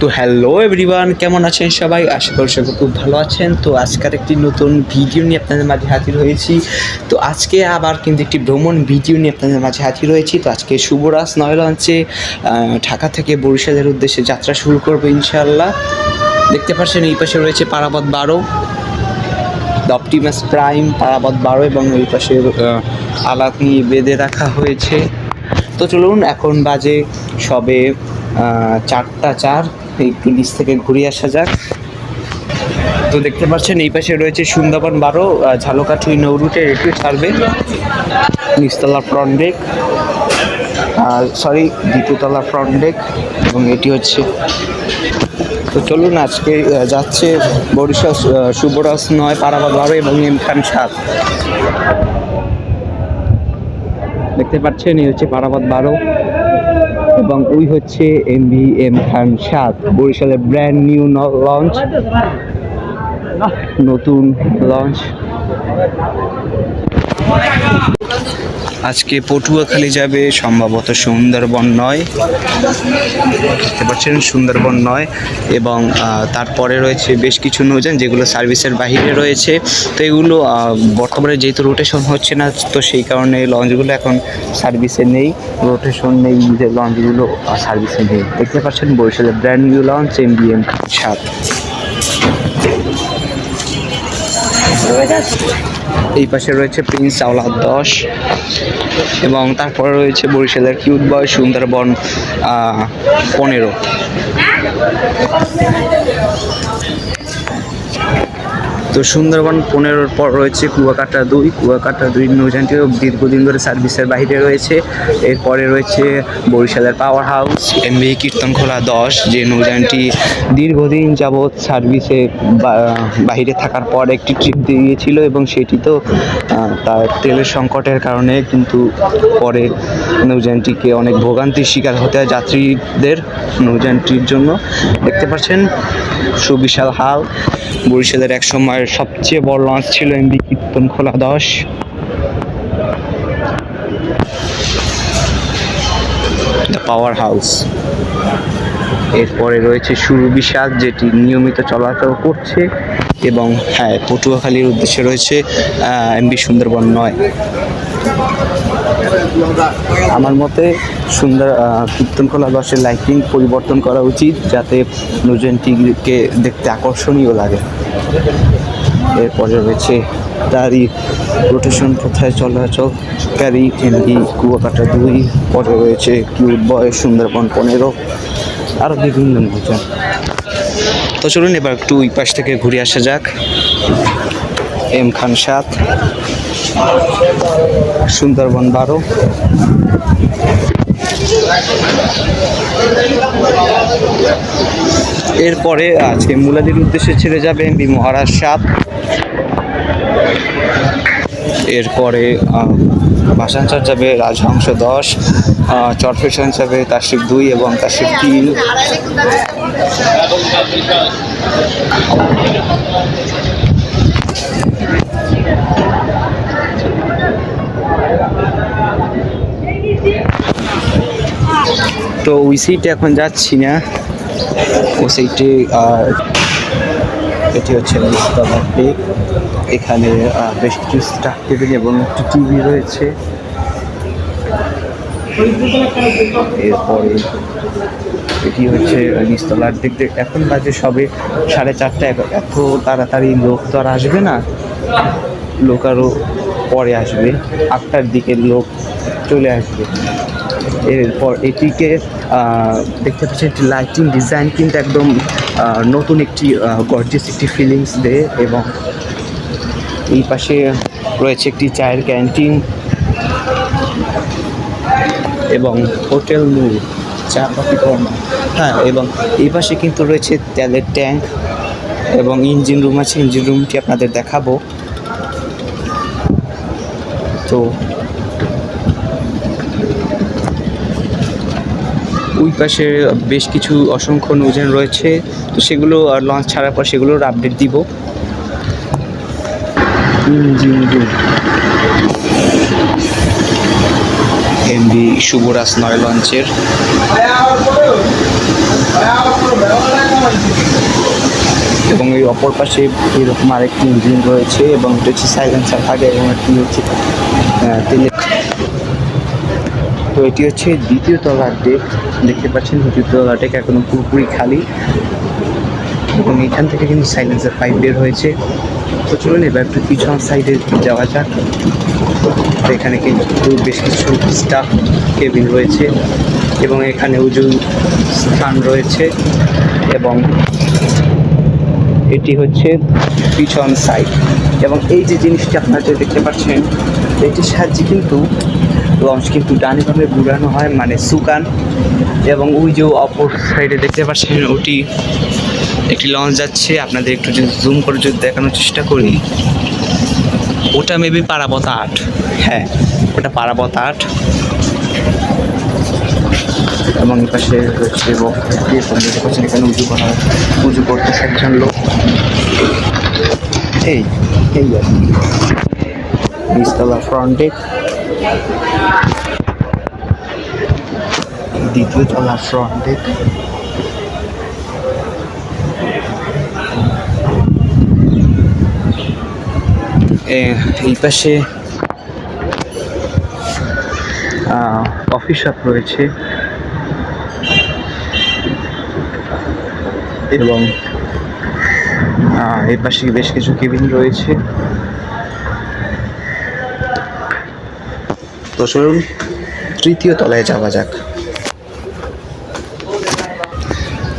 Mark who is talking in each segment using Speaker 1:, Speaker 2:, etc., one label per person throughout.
Speaker 1: তো hello everyone, কেমন আছেন সবাই? আশা করি সবাই খুব ভালো আছেন। তো আজকের একটি নতুন ভিডিও নিয়ে আপনাদের মাঝে হাজির হয়েছি। তো আজকে আবার কিন্তু একটি ভ্রমণ ভিডিও নিয়ে আপনাদের মাঝে হাজির হয়েছি। তো আজকে শুভরাজ নয় লঞ্চে ঢাকা থেকে বরিশালের উদ্দেশ্যে যাত্রা শুরু করব ইনশাআল্লাহ। দেখতে পাচ্ছেন, এই পাশে রয়েছে পারাবত বারো। দ্য অপটিমাস প্রাইম, পারাবত বারো এবং এই পাশে আলাপ নিয়ে বেঁধে রাখা হয়েছে। তো চলুন, এখন বাজে সবে চারটা চার। একটু নিচ থেকে ঘুরে আসা যাক। তো দেখতে পাচ্ছেন এই পাশে রয়েছে সুন্দরবন বারো আহ, ঝালকাঠি নৌরুটে একটু ছাড়বে। নিচতলা ফ্রন্ট ডেক সরি দ্বিতীয়তলা ফ্রন্ট ডেক এবং এটি হচ্ছে তো চলুন আজকে যাচ্ছে বরিশাল শুভরাজ নয় পারাবাদ বারো এবং এম খান সাত। দেখতে পাচ্ছেন এই হচ্ছে পারাবাদ বারো। এবং ওই হচ্ছে এম ভি এম খান সাত বরিশালের ব্র্যান্ড নিউ লঞ্চ নতুন লঞ্চ আজকে পটুয়াখালী যাবে সম্ভবত সুন্দরবন নয়। দেখতে পাচ্ছেন, সুন্দরবন নয় এবং তারপরে রয়েছে বেশ কিছু নৌযান যেগুলো সার্ভিসের বাইরে রয়েছে। তো এগুলো বর্তমানে যেহেতু রোটেশন হচ্ছে না, তো সেই কারণে লঞ্চগুলো এখন সার্ভিসে নেই। রোটেশন নেই যে লঞ্চগুলো সার্ভিসে নেই। দেখতে পাচ্ছেন, বরিশালের brand new launch M B M সাত। এই পাশে রয়েছে প্রিন্স চাওলা দশ এবং তারপরে রয়েছে বরিশালের কিউট বয় সুন্দরবন পনেরো। তো সুন্দরবন পনেরোর পর রয়েছে, কুয়াকাটা দুই কুয়াকাটা দুই নৌযানটিও দীর্ঘদিন ধরে সার্ভিসের বাইরে রয়েছে। এরপরে রয়েছে বরিশালের পাওয়ার হাউস এমবি কীর্তনখোলা দশ, যে নৌযানটি দীর্ঘদিন যাবৎ সার্ভিসে বা- বাইরে থাকার পর একটি ট্রিপ দিয়েছিল এবং সেটি তো তার তেলের সংকটের কারণে কিন্তু পরে নৌযানটিকে অনেক ভোগান্তির শিকার হতে হয় যাত্রীদের নৌযানটির জন্য। দেখতে পাচ্ছেন সুবিশাল হাল, বরিশালের এক সময়ের সবচেয়ে বড় লঞ্চ ছিল এমবি কীর্তন খোলা দশ পাওয়ার হাউস এরপরে রয়েছে সুবিশাল যেটি নিয়মিত চলাচল করছে এবং হ্যাঁ পটুয়াখালীর উদ্দেশ্যে রয়েছে এমবি সুন্দরবন নয়। আমার মতে সুন্দর আহ, কীর্তনখোলা দশের লাইটিং পরিবর্তন করা উচিত যাতে নৌযানটিকে দেখতে আকর্ষণীয় লাগে। এরপরে রয়েছে তারই রোটেশন কোথায় চলাচলকারী এমডি কুয়াকাটা দুই, পরে রয়েছে কিউট বয়, সুন্দরবন পনেরো, আরও বিভিন্ন নৌযান তো চলুন এবার একটু ওই পাশ থেকে ঘুরে আসা যাক। এম খান সাত, সুন্দরবন বারো। এরপরে আজকে মুলাদির উদ্দেশ্যে ছেড়ে যাবে এমবি মহারাজ সাত। এরপরে ভাসানচর যাবে রাজহংস দশ চরফেশন যাবে তাসিফ দুই এবং তাসিফ তিন। তো ওই সিটে এখন যাচ্ছি না। ও সিটে এটি হচ্ছে এখানে বেশ কিছু স্টাফ টেবিল এবং একটি টিভি রয়েছে। এরপরে এটি হচ্ছে নিস্তলার দিক দিয়ে। এখন বাজে সবে সাড়ে চারটা এত তাড়াতাড়ি লোক তো আর আসবে না। লোক আরও পরে আসবে। আটটার দিকে লোক চলে আসবে। এরপর এটিকে দেখতে পাচ্ছি একটি লাইটিং ডিজাইন কিন্তু একদম নতুন একটি গর্জিয়াস একটি ফিলিংস দেয় এবং এই পাশে রয়েছে একটি চায়ের ক্যান্টিন এবং হোটেল নূর চা কফি কর্নার হ্যাঁ এবং এই পাশে কিন্তু রয়েছে তেলের ট্যাঙ্ক এবং ইঞ্জিন রুম আছে। ইঞ্জিন রুমটি আপনাদের দেখাবো। তো ওই পাশে বেশ কিছু অসংখ্য নৌযান রয়েছে। তো সেগুলো লঞ্চ ছাড়ার পর সেগুলোর আপডেট দিব। এমবি শুভরাজ নয় লঞ্চের এবং এই অপর পাশে এরকম আরেকটি ইঞ্জিন রয়েছে এবং হচ্ছে সাইলেন্সার থাকে এবং একটি হচ্ছে তো এটি হচ্ছে দ্বিতীয় তলার ডেক দেখতে পাচ্ছেন দ্বিতীয় তলার ডেক এখনও পুরোপুরি খালি। এবং এখান থেকে কিন্তু সাইলেন্সার পাইপ বের হয়েছে। তো চলুন, এবার একটু পিছন সাইডে যাওয়া যাক। এখানে কিন্তু বেশ কিছু স্টাফ কেবিন রয়েছে এবং এখানে উজু স্থান রয়েছে এবং এটি হচ্ছে পিছন সাইড এবং এই যে জিনিসটি আপনারা যে দেখতে পাচ্ছেন এটির সাহায্যে কিন্তু লঞ্চ কিন্তু ডানে বামে ঘুরানো হয় মানে সুকান এবং ওই যে অপর সাইডে দেখতে পাচ্ছেন, ওটি একটি লঞ্চ যাচ্ছে আপনাদের একটু যদি জুম করে যদি দেখানোর চেষ্টা করি। ওটা মেবি পারাবত আট হ্যাঁ ওটা পারাবত আট এবং পাশে পাচ্ছেন এখানে উঁচু করা উঁচু করতেছে একজন লোক। এই এই আর। নিচতলা ফ্রন্টে দ্বিতীয় তলা ফ্রন্টে এই পাশে কফি শপ রয়েছে। এবং এর পাশে বেশ কিছু কেবিন রয়েছে। তো চলুন, তৃতীয় তলায় যাওয়া যাক।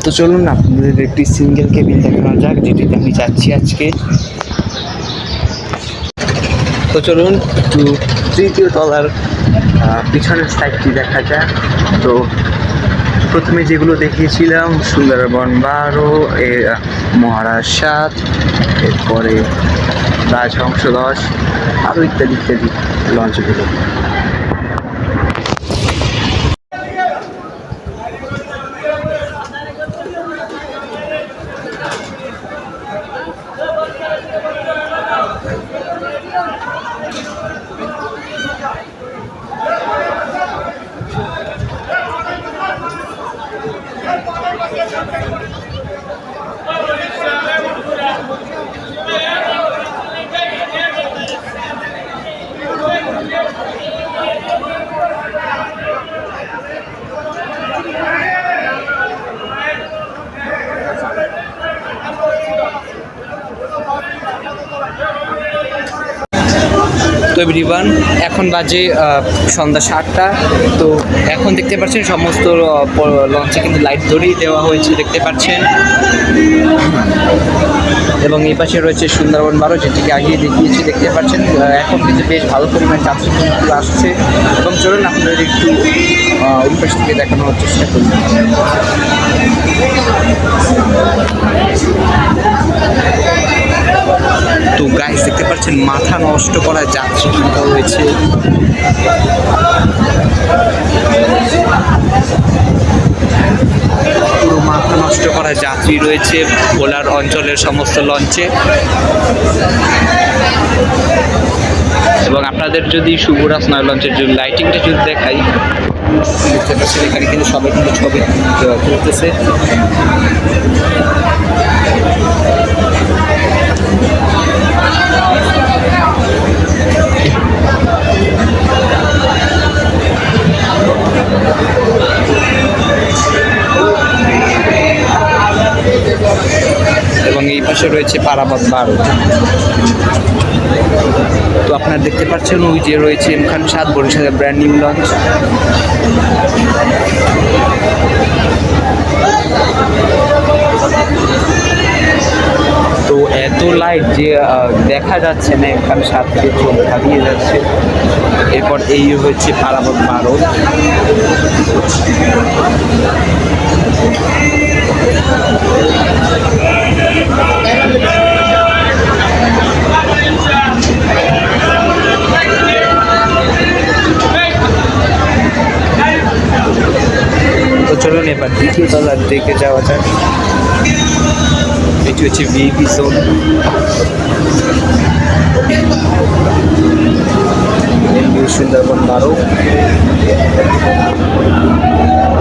Speaker 1: তো চলুন, আপনাদের একটি সিঙ্গেল কেবিন দেখানো যাক, যেটিতে আমি যাচ্ছি আজকে। তো চলুন একটু তৃতীয় তলার পিছনের সাইডটি দেখা যাক। তো প্রথমে যেগুলো দেখিয়েছিলাম, সুন্দরবন বারো এর মহারাজ সাত, এরপরে রাজহংস দশ আরও ইত্যাদি ইত্যাদি লঞ্চগুলো তো এভরিওয়ান এখন বাজে সন্ধ্যা সাতটা। তো এখন দেখতে পাচ্ছেন সমস্ত লঞ্চে কিন্তু লাইট ধরিয়ে দেওয়া হয়েছে, দেখতে পাচ্ছেন। এবং এই পাশে রয়েছে সুন্দরবন বারো, যেটিকে আগিয়ে দেখিয়েছি, দেখতে পাচ্ছেন। এখন কিন্তু বেশ ভালো পরিমাণ যাত্রী কিন্তু আসছে। এবং চলুন আপনাদের একটু ওই পাশ থেকে দেখানোর চেষ্টা করি। তো গাইস দেখতে পাচ্ছেন, মাথা নষ্ট করা যাত্রী কিন্তু রয়েছে পুরো মাথা নষ্ট করা যাত্রী রয়েছে ভোলার অঞ্চলের সমস্ত লঞ্চে। এবং আপনাদের যদি শুভরাজ নয় লঞ্চের যদি লাইটিংটা যদি দেখাই এখানে কিন্তু সবাই কিন্তু ছবি তুলতেছে। এবং এই পাশে রয়েছে পারাবাদ বারো। তো আপনারা দেখতে পাচ্ছেন ওই যে রয়েছে এম খান সাত বরিশালের ব্র্যান্ড নিউ লঞ্চ এত লাইট যে দেখা যাচ্ছে না, এখানে দিয়ে চোখ হারিয়ে যাচ্ছে। এরপর এই হচ্ছে পারাবত তো চলুন এবার দ্বিতীয় তলার দিকে যাওয়া যাক। এটি হচ্ছে ভিআইপি জোন সুন্দরবন বারো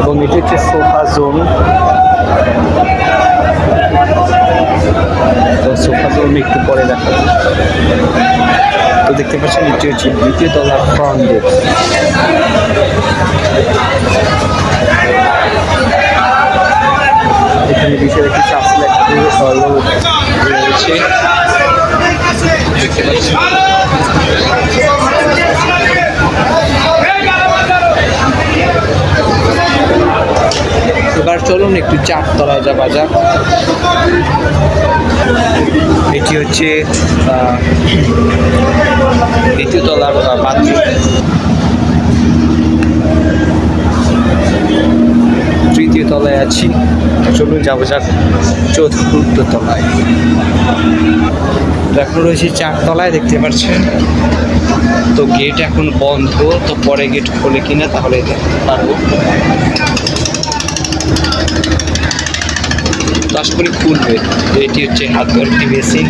Speaker 1: এবং এটি হচ্ছে সোফা জোন তো সোফা জোন একটু পরে দেখা তো দেখতে পাচ্ছেন এটি হচ্ছে দ্বিতীয় তলার ফ্রন্ট ডেস্ক এখানে বিশাল একটি চার্জ রয়েছে। এবার চলুন একটু চারতলায় যাওয়া যাক এটি হচ্ছে দ্বিতীয় তলার বাথরুম তলায় আছি। চলুন যাব যাক চতুর্থ তলায় এখন রয়েছে চারতলায় দেখতে পাচ্ছেন। তো গেট এখন বন্ধ, তো পরে গেট খোলে কিনা তাহলে দেখতে পারব। তো আশা করি খুলবে এটি হচ্ছে হাত একটি বেসিন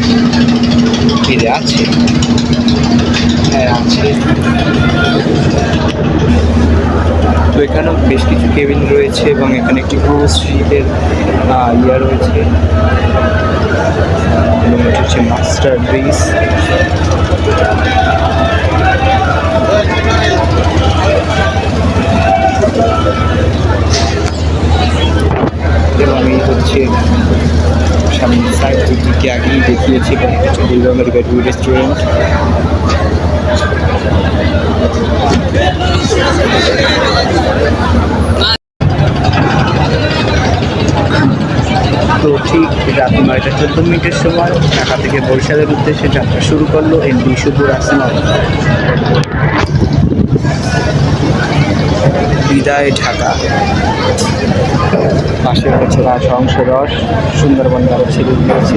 Speaker 1: ফিরে আছে। হ্যাঁ আছে। তো এখানেও বেশ কিছু কেবিন রয়েছে এবং এখানে একটি ক্রুজ শিপের ইয়া রয়েছে। এবং হচ্ছে মাস্টার ব্রিজ। এবং এই হচ্ছে সামনে সাইড দিকে আগেই দেখিয়েছি এবং এটা হচ্ছে বেডরুম রেস্টুরেন্ট তো ঠিক রাত নয়টা চোদ্দ মিনিটের সময় ঢাকা থেকে বরিশালের উদ্দেশ্যে যাত্রা শুরু করল এমডি শুধু আসমান বিদায় ঢাকা। পাশে রয়েছে রাজহংস রস সুন্দরবন দ্বারা ছেড়ে দিয়েছে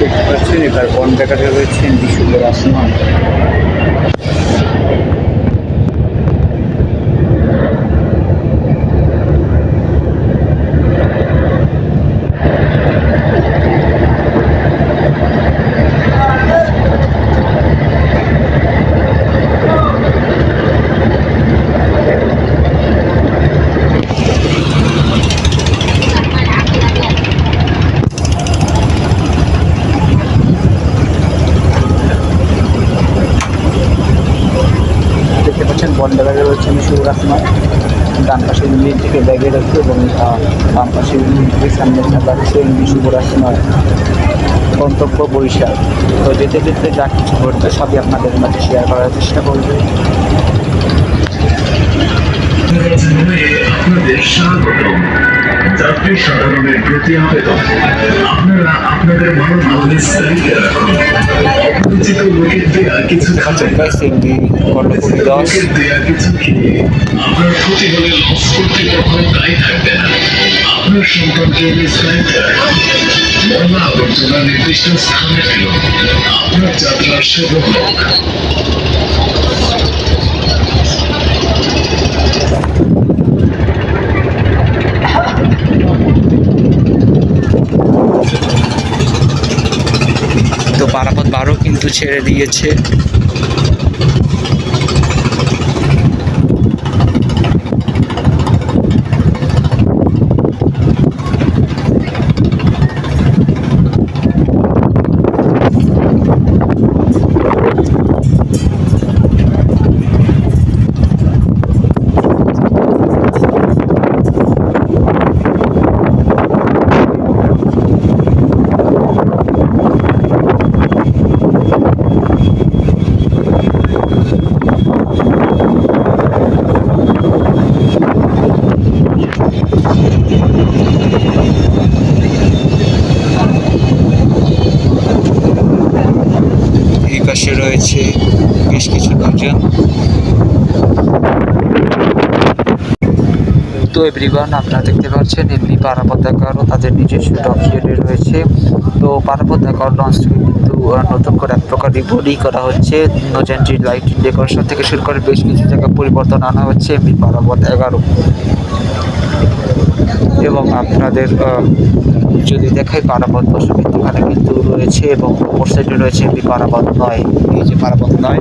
Speaker 1: দেখতে পাচ্ছেন এবার বন জায়গাটা রয়েছে এমডি শুভ আসমান দেখতে পাচ্ছেন বন্ডা ব্যাগে আমি ডান পাশে ইঞ্জিন থেকে ব্যাগে রাখছে এবং বাম পাশে ইঞ্জিন থেকে সামনে থাকাচ্ছে এমডি শুভ আসমান গন্তব্য বরিশাল। তো যেতে যেতে যা কিছু ঘটবে সবই আপনাদের মাঝে শেয়ার করার চেষ্টা করবে।
Speaker 2: আপনাদের স্বাগতম যাত্রী সাধারণের প্রতি আবেদন আপনারা আপনাদের মানব স্থায়ীকে রাখুন অপরিচিত লোকের দেয়া কিছু খাবেন লোকের দেয়া কিছু খেয়ে আপনার ক্ষতি আপনার সন্তানকে স্থায়ীতে রাখুন আবর্জনা নির্দিষ্ট স্থানে আপনার যাত্রার শুভ
Speaker 1: তো পারাপথ বারো কিন্তু ছেড়ে দিয়েছে এই পাশে রয়েছে বেশ কিছু লোকজন তো এভরিওয়ান আপনারা দেখতে পাচ্ছেন, এমনি পারাপথ দেখারও তাদের নিজস্ব ডকিয়েটে রয়েছে। তো পারাপথ দেখার লঞ্চটিকে কিন্তু নতুন করে এক প্রকার রিপোর্টই করা হচ্ছে। নোজেন্ট্রি লাইট ডেকোরেশন থেকে শুরু করে বেশ কিছু জায়গায় পরিবর্তন আনা হচ্ছে, এমনি পারাপথ এগারো। এবং আপনাদের যদি দেখাই পারাবত বসবিত এখানে কিন্তু রয়েছে এবং অপর সাইডে রয়েছে এমনি পারাবত নয়। এই যে পারাবত নয়।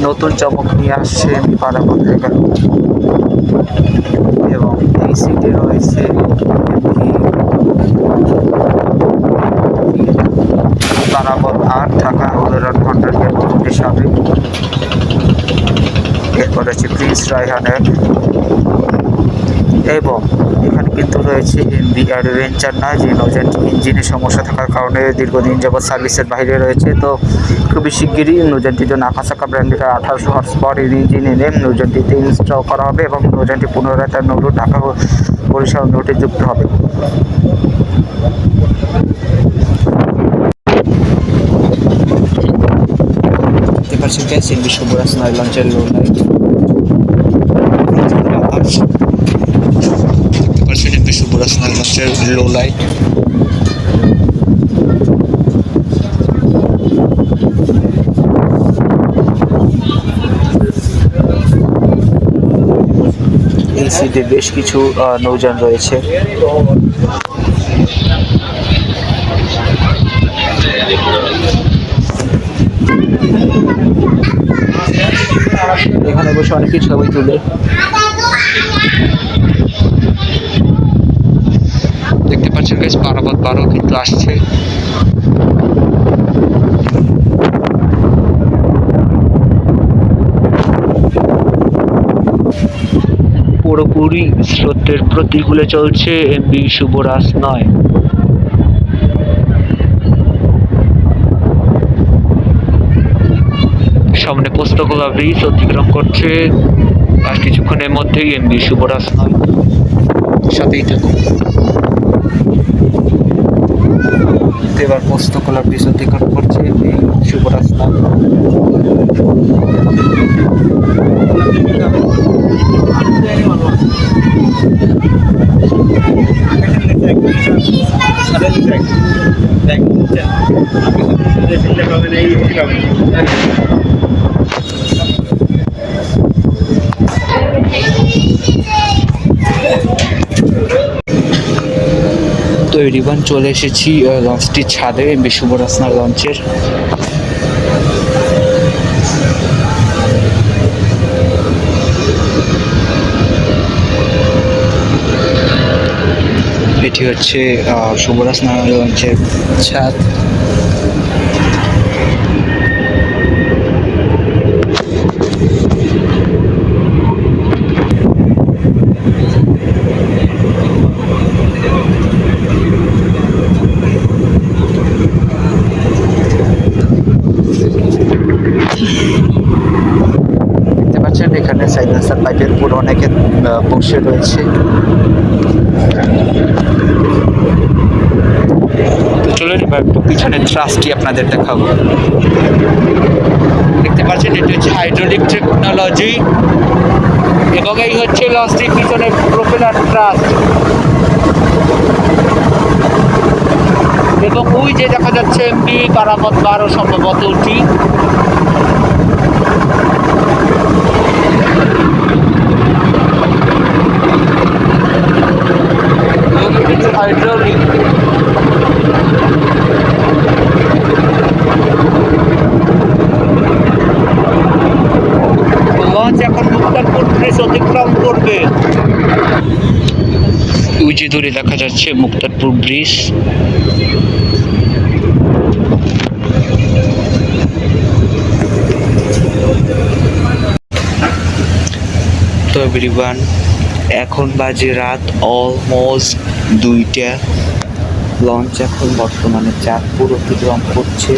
Speaker 1: নতুন চমক নিয়ে আসছে এমনি কোথায় গেল এবং এই সিটে রয়েছে তারাপদ আট ঢাকা উদাহরণ ঘণ্টার হিসাবে এরপর আছে প্রিন্স রায়হানের এবং এখানে কিন্তু রয়েছে এমবি অ্যাডভেঞ্চার নয় যে নৌযান ইঞ্জিনের সমস্যা থাকার কারণে দীর্ঘদিন যাবৎ সার্ভিসের বাইরে রয়েছে। তো খুবই শিগগিরই নৌযানটি জন্য আকাশাকা ব্র্যান্ডের আঠারোশো পাওয়ার ইঞ্জিন এনে নৌযানটিতে ইনস্টল করা হবে এবং নৌযানটি পুনরায় তার ঢাকা ও বরিশাল নোটে যুক্ত হবে। দেখতে পাচ্ছেন নয় লঞ্চের লো লাইট দেখতে পাচ্ছেন এমবি শুভরাজ লঞ্চের লো লাইট এই সিটে বেশ কিছু নৌযান রয়েছে। এখানে বসে অনেক কিছু ছবি তুলে। গাইস পারাবত বারো কিন্তু আসছে। পুরোপুরি স্রোতের প্রতিকূলে চলছে এমবি শুভরাজ নয়। সামনে পোস্তকলা ব্রিজ অতিক্রম করছে আর কিছুক্ষণের মধ্যেই এমবি শুভরাজ নয়। সাথেই থাকুন। এবার পোস্তকলা পিছন অতিক্রম করছে এই শুভ নয় তো রিবান চলে এসেছি লঞ্চটির ছাদে শুভরাজ লঞ্চের। এটি হচ্ছে শুভরাস নারায়ণ লঞ্চের ছাদ দেখতে পাচ্ছেন এখানে সাইলেন্সার পাইপের উপর অনেকে আহ, বসে রয়েছে তো চলুন এবার একটু পিছনের ট্রাস্টটি আপনাদের দেখাবো দেখতে পাচ্ছেন, এটি হচ্ছে হাইড্রোলিক টেকনোলজি এবং এই হচ্ছে লঞ্চটির পিছনে প্রোপেলার ট্রাস্ট এবং ওই যে দেখা যাচ্ছে এমবি পারামত বারো সম্ভবত এটি হাইড্রোলিক লঞ্চ এখন মুক্তারপুর ব্রিজ অতিক্রম করবে। ওই যে দূরে দেখা যাচ্ছে মুক্তারপুর ব্রিজ। তো এভরিওয়ান এখন বাজে রাত অলমোস্ট দুইটা। লঞ্চ এখন বর্তমানে চাঁদপুর অতিক্রম করছে।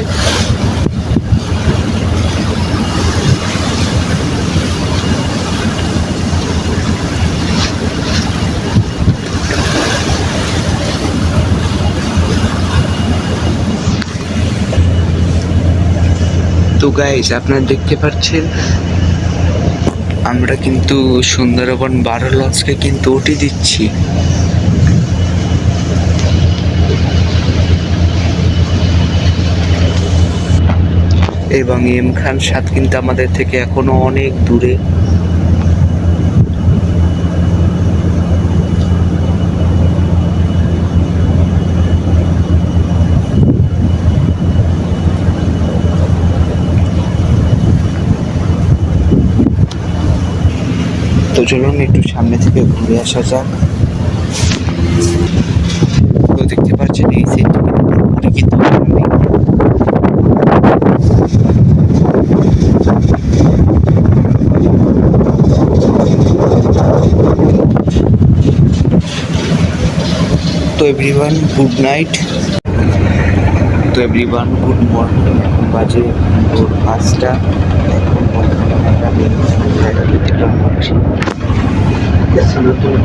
Speaker 1: তো গাইজ আপনারা দেখতে পাচ্ছেন? আমরা কিন্তু সুন্দরবন বারো লঞ্চকে কিন্তু উঠে দিচ্ছি। এবং এম খান সাত কিন্তু আমাদের থেকে এখনও অনেক দূরে। তো চলুন একটু সামনে থেকে ঘুরে আসা যাক। তো দেখতে পাচ্ছেন, এই সেটটি কিন্তু তো এভরিওয়ান গুড নাইট তো এভরিওয়ান গুড মর্নিং বাজে ভোর পাঁচটা। এখন বেরিয়েছি জায়গা থেকে যাচ্ছি নতুন